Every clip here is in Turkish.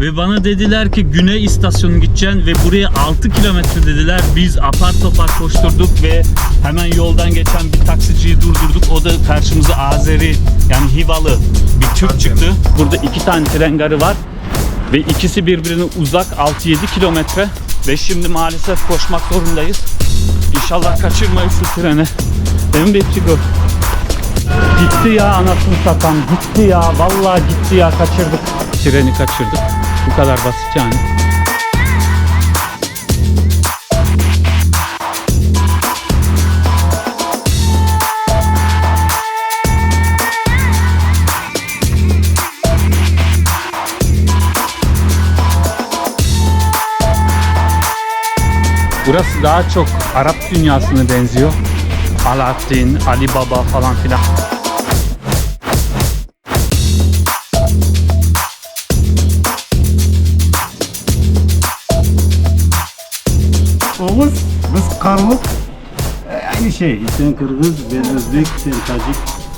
Ve bana dediler ki Güney istasyonu gideceksin ve buraya 6 kilometre dediler. Biz apar topar koşturduk ve hemen yoldan geçen bir taksiciyi durdurduk. O da karşımıza Azeri yani Hivalı bir Türk çıktı. Burada iki tane tren garı var ve ikisi birbirine uzak 6-7 kilometre ve şimdi maalesef koşmak zorundayız. İnşallah kaçırmayız şu treni. Değil mi Bekçiko? Gitti ya anasını satan gitti ya vallahi gitti ya kaçırdık. Treni kaçırdık. Bu kadar basit yani. Burası daha çok Arap dünyasına benziyor. Alaaddin, Ali Baba falan filan. Oğuz, biz Karluk. E, Aynı şey. Sen Kırgız, ben Özbek, sen Tacik,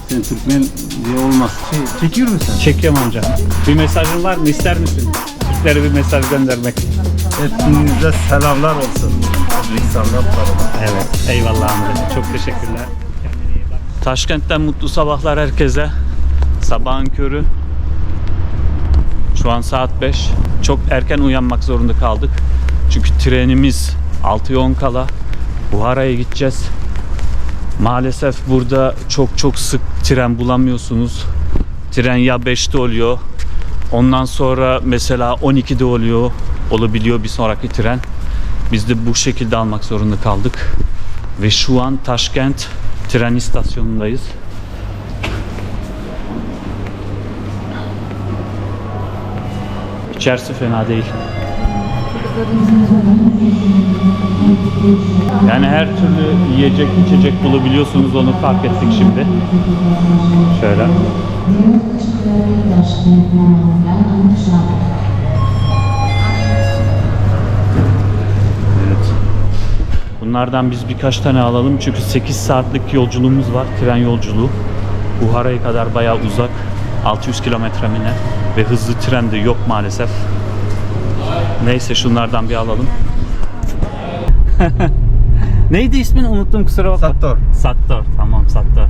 sen Türkmen diye olmaz. Şey, çekiyor musun? Çekiyorum amca. Bir mesajın var mı? İster misin? Türklere bir mesaj göndermek. Hepinize selamlar olsun. Özbekistan'dan. Evet. Eyvallah amca. Çok teşekkürler. Taşkent'ten mutlu sabahlar herkese. Sabahın körü. Şu an saat 5. Çok erken uyanmak zorunda kaldık. Çünkü trenimiz 6'ya 10 kala. Buhara'ya gideceğiz. Maalesef burada çok çok sık tren bulamıyorsunuz. Tren ya 5'te oluyor. Ondan sonra mesela 12'de oluyor. Olabiliyor bir sonraki tren. Biz de bu şekilde almak zorunda kaldık. Ve şu an Taşkent tren istasyonundayız. İçerisi fena değil. Yani her türlü yiyecek içecek bulabiliyorsunuz onu fark ettik şimdi. Şöyle. Evet. Bunlardan biz birkaç tane alalım çünkü 8 saatlik yolculuğumuz var, tren yolculuğu. Buhara'ya kadar bayağı uzak. 600 kilometre mi ne? Ve hızlı tren de yok maalesef. Neyse şunlardan bir alalım. Neydi ismin unuttum kusura bakma. Sattor. Sattor tamam Sattor.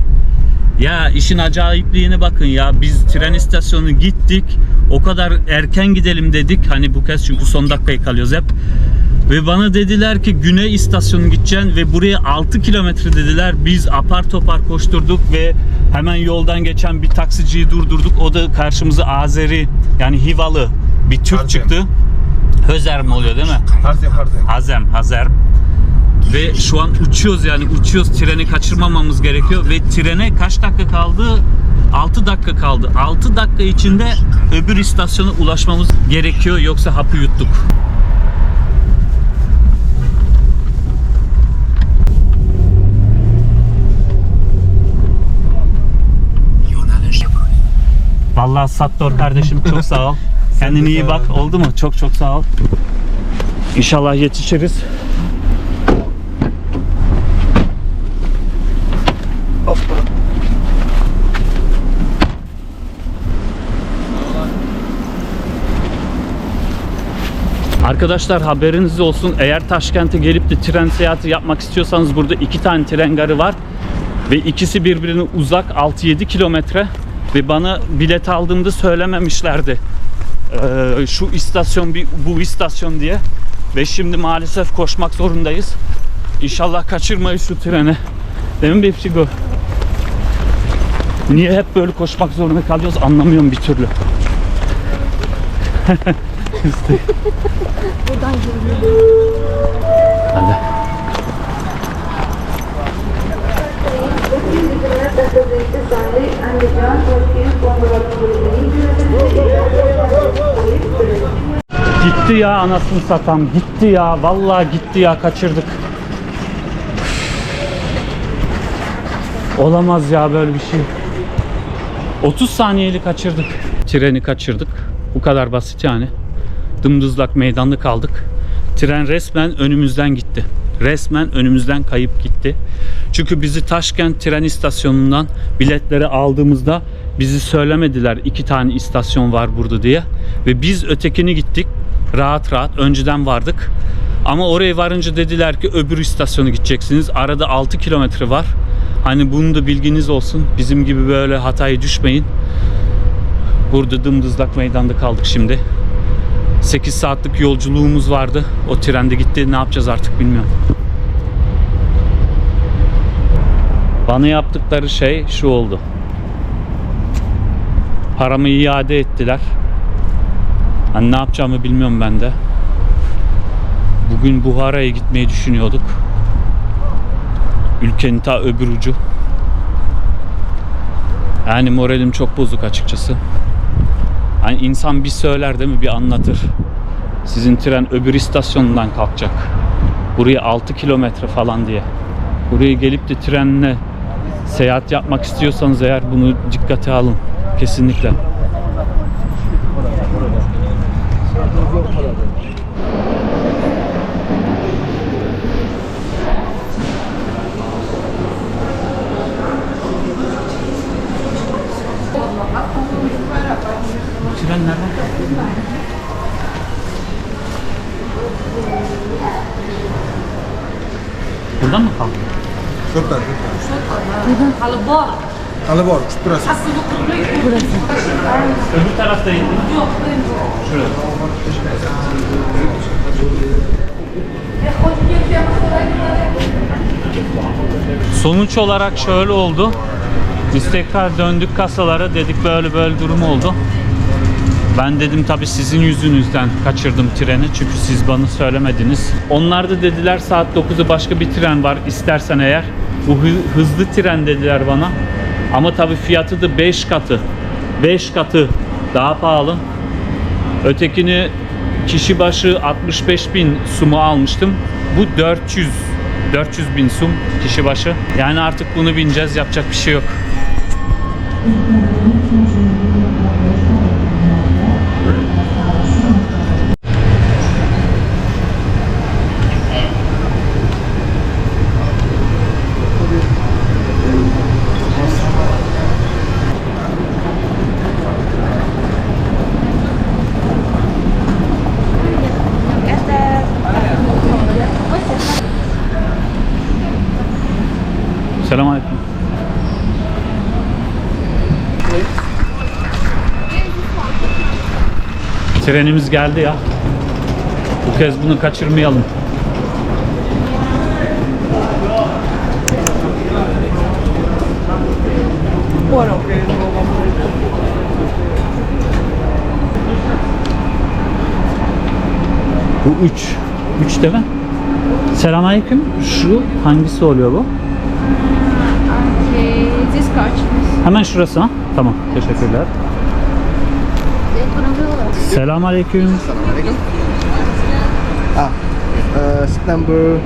Ya işin acayipliğine bakın ya biz tren istasyonu gittik o kadar erken gidelim dedik hani bu kez çünkü son dakikaya kalıyoruz hep. Ve bana dediler ki Güney istasyonu gideceksin ve buraya 6 kilometre dediler. Biz apar topar koşturduk ve hemen yoldan geçen bir taksiciyi durdurduk. O da karşımıza Azeri yani Hivalı bir Türk Hazem. çıktı. Hözer mi oluyor değil mi? Harzem, harzem. Hazem, Hazer. Ve şu an uçuyoruz yani uçuyoruz. Treni kaçırmamamız gerekiyor ve trene kaç dakika kaldı? 6 dakika kaldı. 6 dakika içinde öbür istasyona ulaşmamız gerekiyor yoksa hapı yuttuk. Vallahi Sattor kardeşim çok sağ ol. Kendine iyi bak. Oldu mu? Çok çok sağ ol. İnşallah yetişiriz. Arkadaşlar haberiniz olsun eğer Taşkent'e gelip de tren seyahati yapmak istiyorsanız burada iki tane tren garı var ve ikisi birbirine uzak 6-7 kilometre ve bana bilet aldığımda söylememişlerdi Ee, şu istasyon bir bu istasyon diye ve şimdi maalesef koşmak zorundayız İnşallah kaçırmayız şu treni değil mi Bepsigo? Niye hep böyle koşmak zorunda kalıyoruz anlamıyorum bir türlü. İşte. Hadi. Gitti ya anasını satan gitti ya vallahi gitti ya kaçırdık. Olamaz ya böyle bir şey. 30 saniyeli kaçırdık. Treni kaçırdık. Bu kadar basit yani. Dımdızlak meydanda kaldık. Tren resmen önümüzden gitti. Resmen önümüzden kayıp gitti. Çünkü bizi Taşkent tren istasyonundan biletleri aldığımızda Bizi söylemediler iki tane istasyon var burada diye. Ve biz ötekini gittik. Rahat rahat önceden vardık. Ama oraya varınca dediler ki öbür istasyona gideceksiniz. Arada 6 kilometre var. Hani bunun da bilginiz olsun. Bizim gibi böyle hataya düşmeyin. Burada dımdızlak meydanda kaldık şimdi. 8 saatlik yolculuğumuz vardı. O trende gitti. Ne yapacağız artık bilmiyorum. Bana yaptıkları şey şu oldu. Paramı iade ettiler. Hani ne yapacağımı bilmiyorum ben de. Bugün Buhara'ya gitmeyi düşünüyorduk. Ülkenin ta öbür ucu. Yani moralim çok bozuk açıkçası. Hani insan bir söyler değil mi? Bir anlatır. Sizin tren öbür istasyonundan kalkacak. Buraya 6 kilometre falan diye. Buraya gelip de trenle seyahat yapmak istiyorsanız eğer bunu dikkate alın. Kesinlikle. Kalkıyor? Buradan mı kalkıyor? Şuradan, şuradan. Kalıbor. Alıbor, burası. Öbür taraftaydı. Yok, Şurada. Sonuç olarak şöyle oldu. Biz tekrar döndük kasalara dedik böyle böyle durum oldu. Ben dedim tabi sizin yüzünüzden kaçırdım treni çünkü siz bana söylemediniz. Onlar da dediler saat 9'da başka bir tren var istersen eğer. Bu hı- hızlı tren dediler bana. Ama tabi fiyatı da 5 katı. 5 katı daha pahalı. Ötekini kişi başı 65 bin sumu almıştım. Bu 400 400 bin sum kişi başı. Yani artık bunu bineceğiz yapacak bir şey yok. Trenimiz geldi ya. Bu kez bunu kaçırmayalım. Bu 3. 3 değil mi? Selamünaleyküm. Şu hangisi oluyor bu? Kaç? Hemen şurası ha? Tamam. Teşekkürler. Selamünaleyküm. Ah, uh, seat number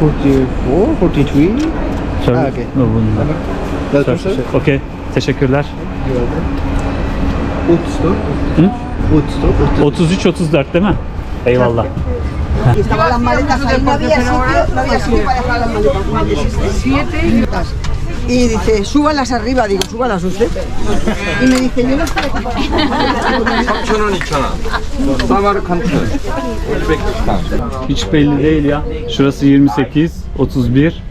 44, 43. Sorry. Ah, okay. No. Welcome, Sorry, sorry. Okey. Teşekkürler. Hı? Woodstock. Woodstock. 33 34 değil mi? Eyvallah. Estaban las maletas ahí, no había sitio, no había sitio para dejar las maletas y dice, súbalas arriba, digo, súbalas usted. Y me dice, yo no estoy. Hiç belli değil ya. Şurası 28, 31,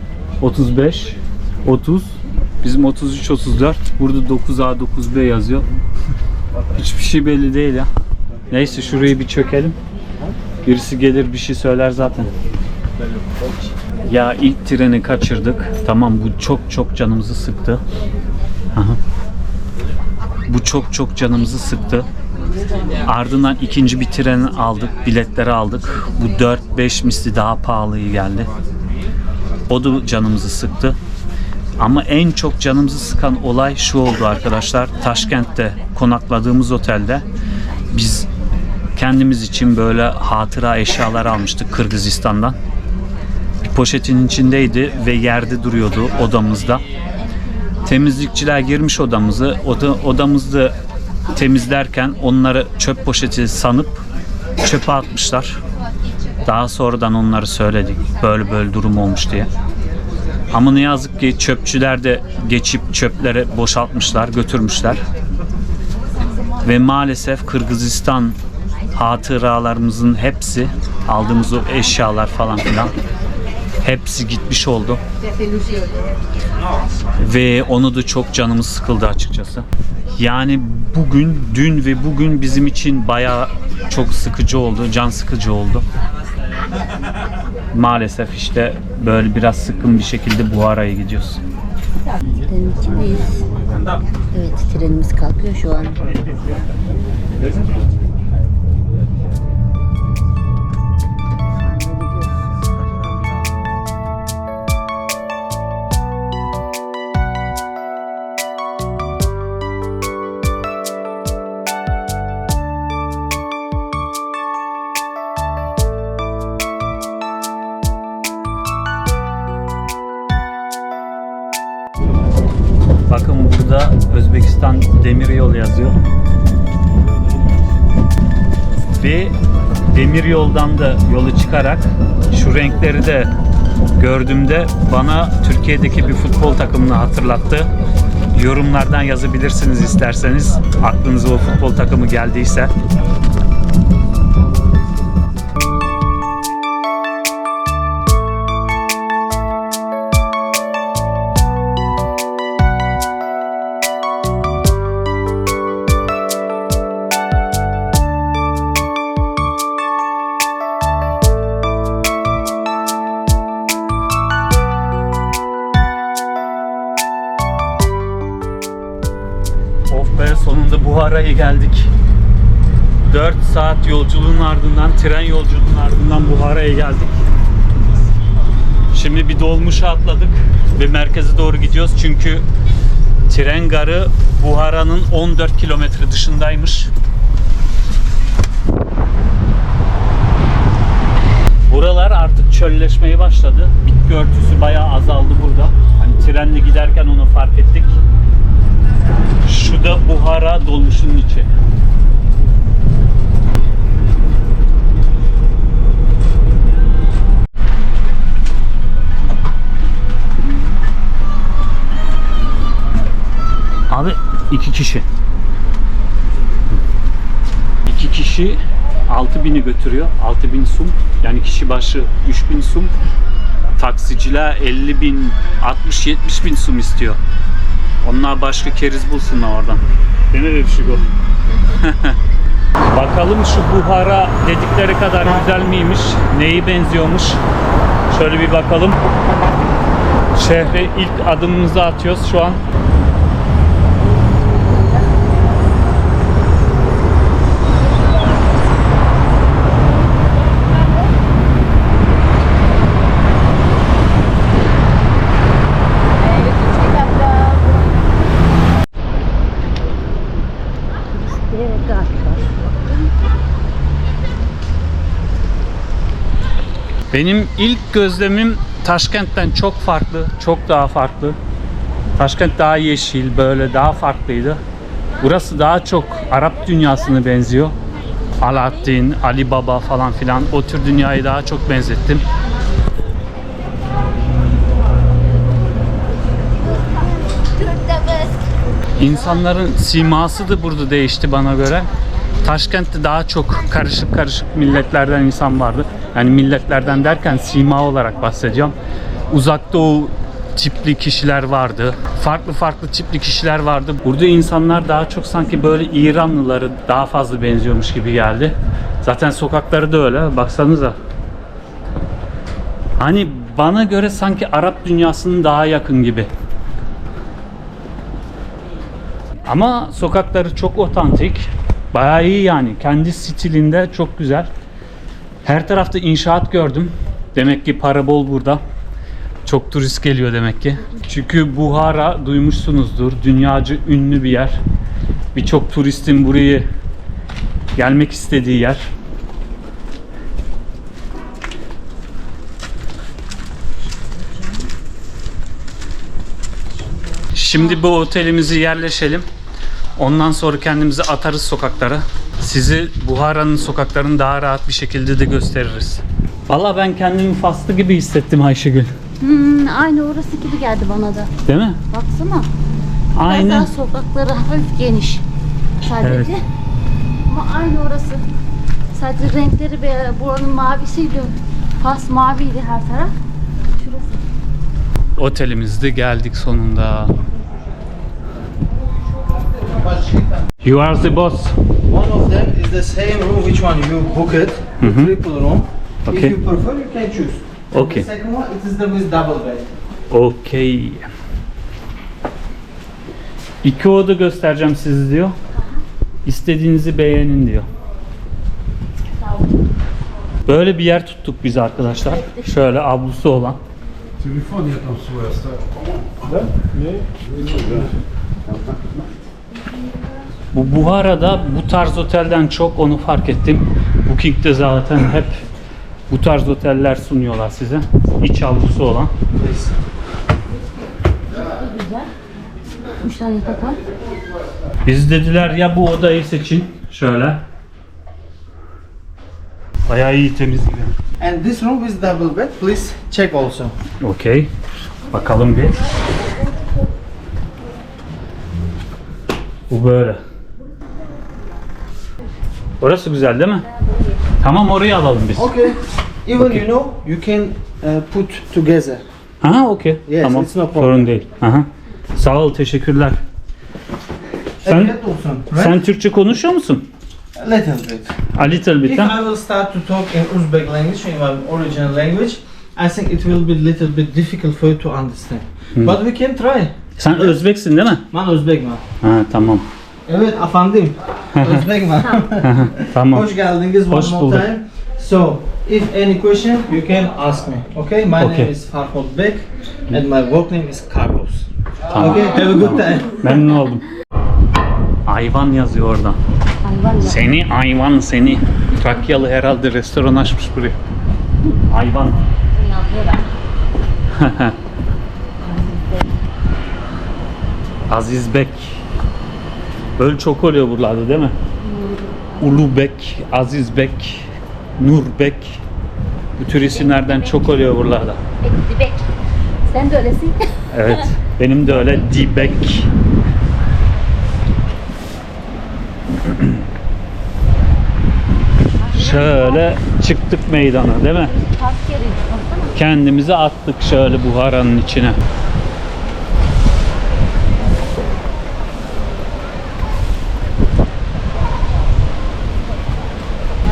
35, 30. Bizim 33, 34. Burada 9A, 9B yazıyor. Hiçbir şey belli değil ya. Neyse şurayı bir çökelim. Birisi gelir bir şey söyler zaten. Ya ilk treni kaçırdık. Tamam bu çok çok canımızı sıktı. Bu çok çok canımızı sıktı. Ardından ikinci bir tren aldık, biletleri aldık. Bu 4-5 misli daha pahalı geldi. O da canımızı sıktı. Ama en çok canımızı sıkan olay şu oldu arkadaşlar. Taşkent'te konakladığımız otelde biz kendimiz için böyle hatıra eşyalar almıştık Kırgızistan'dan. Poşetin içindeydi ve yerde duruyordu odamızda. Temizlikçiler girmiş odamızı. Oda, odamızda temizlerken onları çöp poşeti sanıp çöpe atmışlar. Daha sonradan onları söyledik. Böyle böyle durum olmuş diye. Ama ne yazık ki çöpçüler de geçip çöpleri boşaltmışlar, götürmüşler. Ve maalesef Kırgızistan hatıralarımızın hepsi, aldığımız o eşyalar falan filan hepsi gitmiş oldu. Ve onu da çok canımız sıkıldı açıkçası. Yani bugün, dün ve bugün bizim için bayağı çok sıkıcı oldu, can sıkıcı oldu. Maalesef işte böyle biraz sıkın bir şekilde Buhara'ya gidiyoruz. Trenin içindeyiz. Evet trenimiz kalkıyor şu an. Demiryoldan da yolu çıkarak şu renkleri de gördüğümde bana Türkiye'deki bir futbol takımını hatırlattı. Yorumlardan yazabilirsiniz isterseniz aklınıza o futbol takımı geldiyse. Saat yolculuğun ardından, tren yolculuğunun ardından Buhara'ya geldik. Şimdi bir dolmuşa atladık ve merkeze doğru gidiyoruz çünkü tren garı Buhara'nın 14 kilometre dışındaymış. Buralar artık çölleşmeye başladı. Bitki örtüsü bayağı azaldı burada. Hani trenle giderken onu fark ettik. Şu da Buhara dolmuşun içi. Abi iki kişi. İki kişi 6000'i götürüyor. 6000 sum. Yani kişi başı 3000 sum. Taksiciler 50 bin, 60-70 bin sum istiyor. Onlar başka keriz bulsunlar oradan. Değil mi Bebşiko? Bakalım şu buhara dedikleri kadar güzel miymiş? Neyi benziyormuş? Şöyle bir bakalım. Şehre ilk adımımızı atıyoruz şu an. Benim ilk gözlemim Taşkent'ten çok farklı, çok daha farklı. Taşkent daha yeşil, böyle daha farklıydı. Burası daha çok Arap dünyasına benziyor. Alaaddin, Ali Baba falan filan o tür dünyayı daha çok benzettim. İnsanların siması da burada değişti bana göre. Taşkent'te daha çok karışık karışık milletlerden insan vardı. Yani milletlerden derken sima olarak bahsedeceğim. Uzak Doğu tipli kişiler vardı. Farklı farklı tipli kişiler vardı. Burada insanlar daha çok sanki böyle İranlıları daha fazla benziyormuş gibi geldi. Zaten sokakları da öyle. Baksanıza. Hani bana göre sanki Arap dünyasının daha yakın gibi. Ama sokakları çok otantik. Bayağı iyi yani. Kendi stilinde çok güzel. Her tarafta inşaat gördüm. Demek ki para bol burada. Çok turist geliyor demek ki. Çünkü Buhara duymuşsunuzdur. Dünyaca ünlü bir yer. Birçok turistin burayı gelmek istediği yer. Şimdi bu otelimizi yerleşelim. Ondan sonra kendimizi atarız sokaklara. Sizi Buhara'nın sokaklarını daha rahat bir şekilde de gösteririz. Valla ben kendimi faslı gibi hissettim Ayşegül. Hmm, aynı orası gibi geldi bana da. Değil mi? Baksana. Biraz Aynı. daha sokakları hafif geniş. Sadece. Evet. Ama aynı orası. Sadece renkleri be, buranın mavisiydi. Pas maviydi her taraf. Şurası. Otelimizde geldik sonunda. You are the boss. One of them is the same room which one you book it, mm -hmm. triple room. Okay. If you prefer, you can choose. And okay. The second one, it is the with double bed. Okay. İki oda göstereceğim sizi diyor. İstediğinizi beğenin diyor. Böyle bir yer tuttuk biz arkadaşlar. Şöyle ablusu olan. Telefon yatan su. Ne? Ne? Bu Buhara'da bu tarz otelden çok onu fark ettim. Booking'de zaten hep bu tarz oteller sunuyorlar size. İç avlusu olan. Biz dediler ya bu odayı seçin. Şöyle. Bayağı iyi temiz gibi. And this room with double bed, please check also. Okey. Bakalım bir. Bu böyle. Orası güzel değil mi? Tamam orayı alalım biz. Okay. Even you know, you can uh, put together. Aha okey. Yes, tamam. it's no problem. Sorun değil. Aha. Sağ ol teşekkürler. Sen, also, right? Sen Türkçe konuşuyor musun? A little bit. A little bit If ha? I will start to talk in Uzbek language, in my original language, I think it will be a little bit difficult for you to understand. But we can try. Sen Özbeksin değil mi? Man Özbek man. Ha tamam. Evet efendim. Özbek man. Tamam. Hoş geldiniz one Hoş more bulduk. time. So, if any question, you can ask me. Okay? My Okay. name is Farhod Bek and my work name is Carlos. Tamam. Okay? Have a good time. Memnun oldum. Ayvan yazıyor orada. Seni ayvan seni. Trakyalı herhalde restoran açmış buraya. Ayvan. Aziz Bek. Böyle çok oluyor buralarda değil mi? Ulu Bek, Aziz Bek, Nur Bek. Bu tür isimlerden çok oluyor buralarda. Ekti bek. Sen de öylesin. Evet. Benim de öyle Dibek. Şöyle çıktık meydana değil mi? Kendimizi attık şöyle buharanın içine.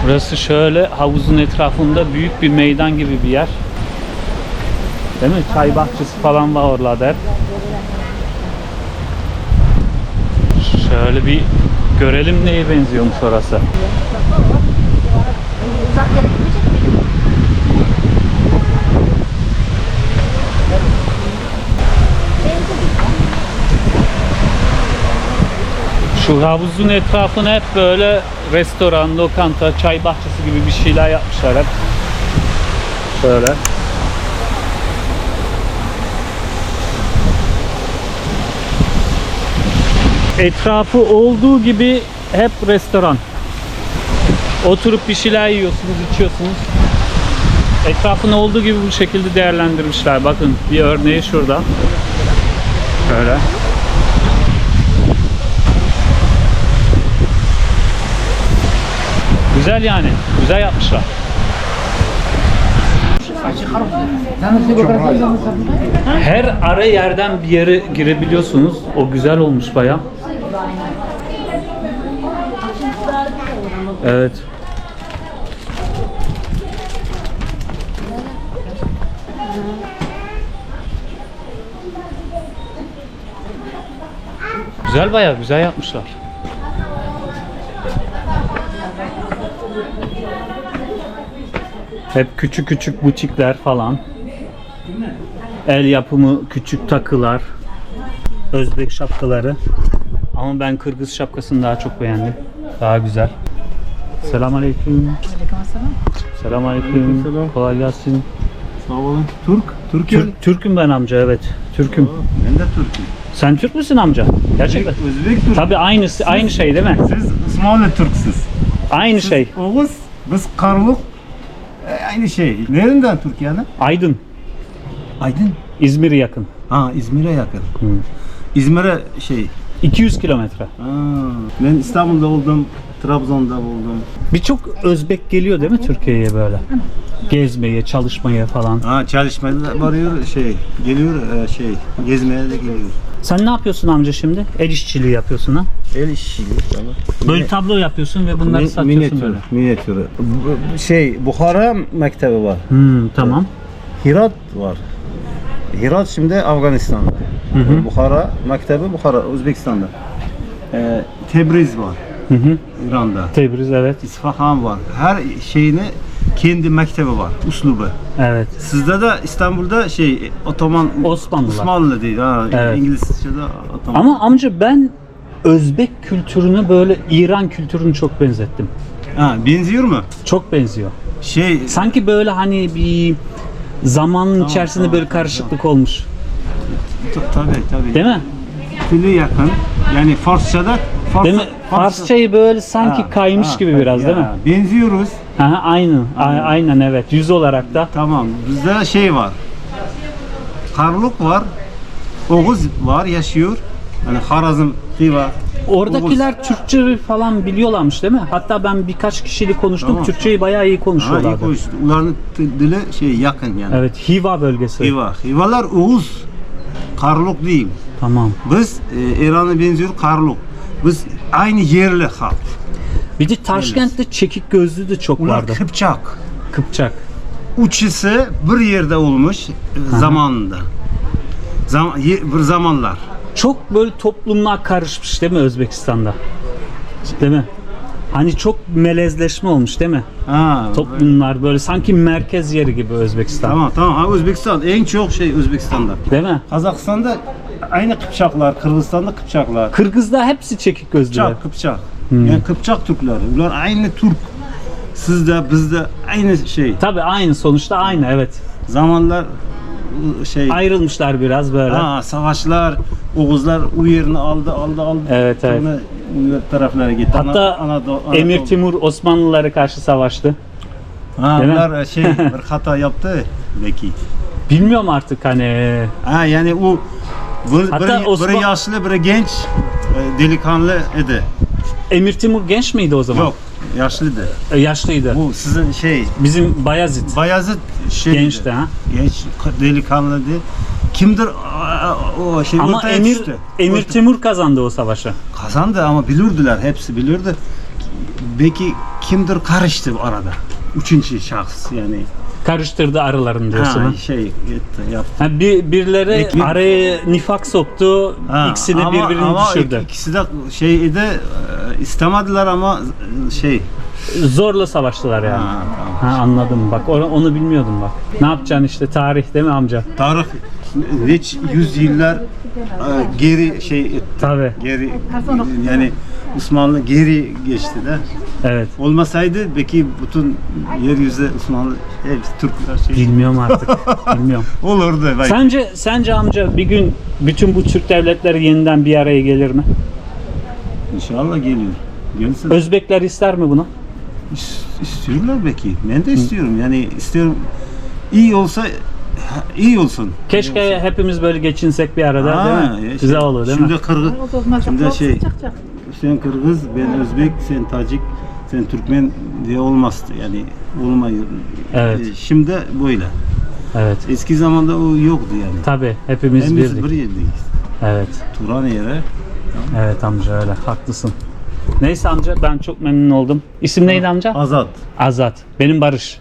Burası şöyle havuzun etrafında büyük bir meydan gibi bir yer. Değil mi? Çay bahçesi falan var oralarda hep. Şöyle bir görelim neye benziyormuş orası. Uzak yere gitmeyecek miyim? Şu havuzun etrafına hep böyle restoran, lokanta, çay bahçesi gibi bir şeyler yapmışlar hep. Şöyle. Etrafı olduğu gibi hep restoran. Oturup bir şeyler yiyorsunuz, içiyorsunuz. Etrafını olduğu gibi bu şekilde değerlendirmişler. Bakın bir örneği şurada. Şöyle. Güzel yani. Güzel yapmışlar. Her ara yerden bir yere girebiliyorsunuz. O güzel olmuş baya. Evet. Güzel baya güzel yapmışlar. Hep küçük küçük butikler falan. El yapımı küçük takılar. Özbek şapkaları. Ama ben Kırgız şapkasını daha çok beğendim. Daha güzel. Selamünaleyküm. Selamünaleyküm. Kolay gelsin. Sağ olun. Türk. Türkiye. Türk, Türk'üm ben amca evet. Türk'üm. Ben de Türk'üm. Sen Türk müsün amca? Gerçekten. Özbek Türk. Tabii aynısı aynı şey değil mi? Siz Osmanlı Türksüz. Aynı Siz şey. Oğuz, biz Karluk. Aynı şey. Nereden Türkiye'nin? Aydın. Aydın. İzmir'e yakın. Ha İzmir'e yakın. İzmir'e şey. 200 kilometre. Ha, ben İstanbul'da oldum, Trabzon'da oldum. Birçok Özbek geliyor değil mi Türkiye'ye böyle? Gezmeye, çalışmaya falan. Ha çalışmaya da varıyor şey, geliyor e, şey, gezmeye de geliyor. Sen ne yapıyorsun amca şimdi? El işçiliği yapıyorsun ha? El tamam. Böyle tablo yapıyorsun ve bunları Mi- satıyorsun minyatür, böyle. minyatür. Bu- Şey, Bukhara mektebi var. Hmm, tamam. Hirat var. Hirat şimdi Afganistan'da. Bukhara mektebi Bukhara, Özbekistan'da. Ee, Tebriz var. Hı hı. İran'da. Tebriz evet. İsfahan var. Her şeyine kendi mektebi var, uslubu. Evet. Sizde de İstanbul'da şey Otoman Osmanlılar. Osmanlı değil ha. Evet. İngilizce'de Otoman. Ama amca ben Özbek kültürünü böyle İran kültürünü çok benzettim. ha, benziyor mu? Çok benziyor. Şey Sanki böyle hani bir zamanın içerisinde tamam, böyle karışıklık olmuş. t- tabii tabii. Değil mi? Dili yakın. Yani Farsça'da Fars, Değil mi? Farsçayı böyle sanki Ha, kaymış ha, gibi biraz değil mi? ya, Benziyoruz. Aha, aynen. A- aynen evet. Yüz olarak da. Tamam. Bizde şey var. Karluk var. Oğuz var yaşıyor. Yani Harazım, Xiva. Oradakiler Türkçe falan biliyorlarmış değil mi? Hatta ben birkaç kişiyle konuştum. Tamam. Türkçeyi bayağı iyi Ha, iyi konuşuyorlardı. konuştu. Onların dili şey yakın yani. Evet, Hiva bölgesi. Xiva. Xivalar Oğuz. Karluk değil. Tamam. Biz e, İran'a benziyor Karluk. Biz aynı yerli halk. Bir de Taşkent'te çekik gözlü de çok Bunlar vardı. Kıpçak. Kıpçak. Uçisi bir yerde olmuş e, zamanında. Zam ye- bir zamanlar. Çok böyle toplumlar karışmış değil mi Özbekistan'da? Değil mi? Hani çok melezleşme olmuş değil mi? Ha, Toplumlar böyle sanki merkez yeri gibi Özbekistan. Tamam tamam. Ha, Özbekistan en çok şey Özbekistan'da. Değil mi? Kazakistan'da aynı Kıpçaklar, Kırgızistan'da Kıpçaklar. Kırgız'da hepsi çekik gözlüler. Kıpçak, Kıpçak. Yani Kıpçak Türkler. Bunlar aynı Türk. Sizde, bizde aynı şey. Tabii aynı sonuçta aynı evet. Zamanlar şey. Ayrılmışlar biraz böyle. Ha, savaşlar, Oğuzlar o yerini aldı, aldı, aldı. Evet, evet. Sonra taraflara gitti. Hatta Ana- Anadolu- Emir Anadolu. Timur Osmanlılara karşı savaştı. Ha, Değil mi? bunlar şey bir hata yaptı belki. Bilmiyorum artık hani Ha yani o bir, Hatta biri, Osman- biri yaşlı, biri genç, e, delikanlı idi. Emir Timur genç miydi o zaman? Yok, yaşlıydı. E, Yaşlıydı. Bu sizin şey, Bizim Bayezid. Bayezid şey Gençti ha. Genç, delikanlıydı. Kimdir Aa, o şey Ama ortaya Emir düştü. Emir Orta- Timur kazandı o savaşı. kazandı ama bilirdiler, hepsi bilirdi. Belki kimdir karıştı bu arada. Üçüncü şahıs yani. Karıştırdı aralarını diyorsun. ha. Ha, şey gitti, yaptı. Ha, bir, birileri Peki- araya nifak soktu, Ha, ikisini ama- birbirini ama düşürdü. ik- ikisi de şey idi, e, istemediler ama e, şey. Zorla savaştılar yani. Ha, tamam. Ha, anladım bak onu, onu bilmiyordum bak. Ne yapacaksın işte tarih değil mi amca? Tarih hiç yüz yıllar e, geri şey etti. Tabi Geri yani Osmanlı geri geçti de. evet. Olmasaydı belki bütün yeryüzü Osmanlı hepsi Türkler şey Bilmiyorum artık. Bilmiyorum. olurdu belki. Sence sence amca bir gün bütün bu Türk devletleri yeniden bir araya gelir mi? İnşallah geliyor. Gelsin. Özbekler ister mi bunu? İs- istiyorlar belki. Ben de istiyorum. Yani istiyorum. iyi olsa iyi olsun. Keşke hepimiz böyle geçinsek bir arada Ha, değil mi? şey, Güzel olur değil şimdi mi? Kırgız, şimdi şey, sen Kırgız, ben Özbek, sen Tacik, sen Türkmen diye olmazdı yani olmuyor. Evet. Ee, Şimdi böyle. Evet. Eski zamanda o yoktu yani. Tabi hepimiz Hepimiz birdik. bir yerdeyiz. Evet. Turan yere. Evet amca öyle haklısın. Neyse amca ben çok memnun oldum. İsim neydi amca? Azat. Azat. Benim Barış.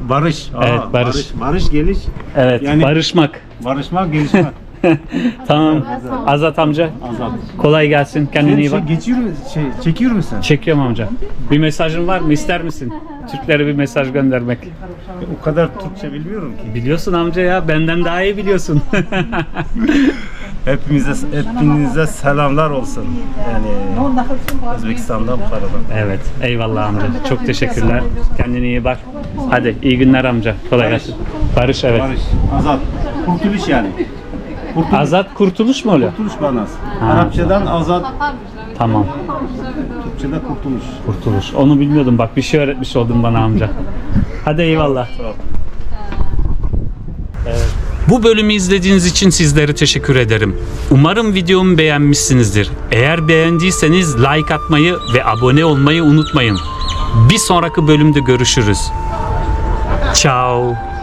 Barış. Evet, Aa, barış. barış. Barış geliş. Evet Yani- barışmak. Barışmak, gelişmek. Tamam. Azat amca. Azat. Kolay gelsin. Kendine iyi Şey, bak. geçiyor mu? Şey, çekiyor musun? Çekiyorum amca. Bir mesajın var mı? İster misin? Türklere bir mesaj göndermek. O kadar Türkçe bilmiyorum ki. Biliyorsun amca ya. Benden daha iyi biliyorsun. Hepimize hepinize selamlar olsun. Yani Özbekistan'dan, Bukhara'dan. evet. Eyvallah amca. Çok teşekkürler. Kendine iyi bak. Hadi iyi günler amca. Kolay gelsin. Barış evet. Barış, Azat. Kurtuluş yani. Kurtuluş, Azat kurtuluş mu oluyor? kurtuluş manası. Arapçadan azat, Tamam. Türkçe'de kurtuluş. Kurtuluş. Onu bilmiyordum bak bir şey öğretmiş oldun bana amca. Hadi eyvallah. Evet. Bu bölümü izlediğiniz için sizlere teşekkür ederim. Umarım videomu beğenmişsinizdir. Eğer beğendiyseniz like atmayı ve abone olmayı unutmayın. Bir sonraki bölümde görüşürüz. Ciao.